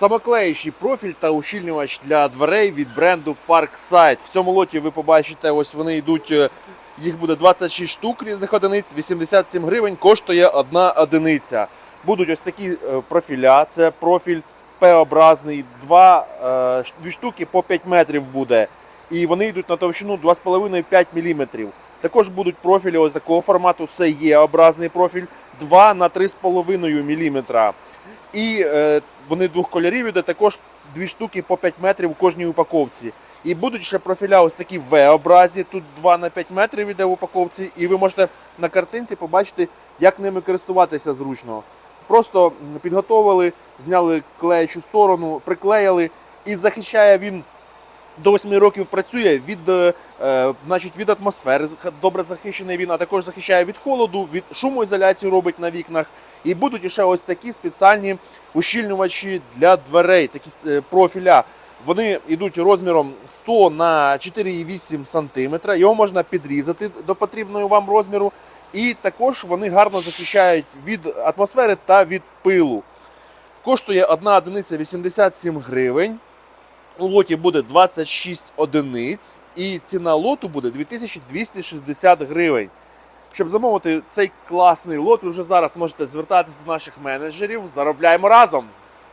Самоклеючий профіль та ущільнювач для дверей від бренду Parkside. В цьому лоті ви побачите, ось вони йдуть. е, Їх буде 26 штук різних одиниць, 87 гривень коштує одна одиниця. Будуть ось такі е, профіля. Це профіль П-образний, два, е, дві штуки по 5 метрів буде. І вони йдуть на товщину 2,5-5 мм. Також будуть профілі ось такого формату. Це є образний профіль 2 на 3,5 мм. І е, вони двох кольорів іде також дві штуки по 5 метрів у кожній упаковці. І будуть ще профіля ось такі V-образні, тут 2 на 5 метрів іде в упаковці, і ви можете на картинці побачити, як ними користуватися зручно. Просто підготовили, зняли клеючу сторону, приклеїли, і захищає він до 8 років працює від, е, е, значить, від атмосфери, добре захищений він, а також захищає від холоду, від шумоізоляцію робить на вікнах. І будуть ще ось такі спеціальні ущільнювачі для дверей, такі е, профіля. Вони йдуть розміром 100 на 4,8 см. Його можна підрізати до потрібного вам розміру. І також вони гарно захищають від атмосфери та від пилу. Коштує одна одиниця 87 гривень. У лоті буде 26 одиниць, і ціна лоту буде 2260 гривень. Щоб замовити цей класний лот, ви вже зараз можете звертатися до наших менеджерів. Заробляємо разом!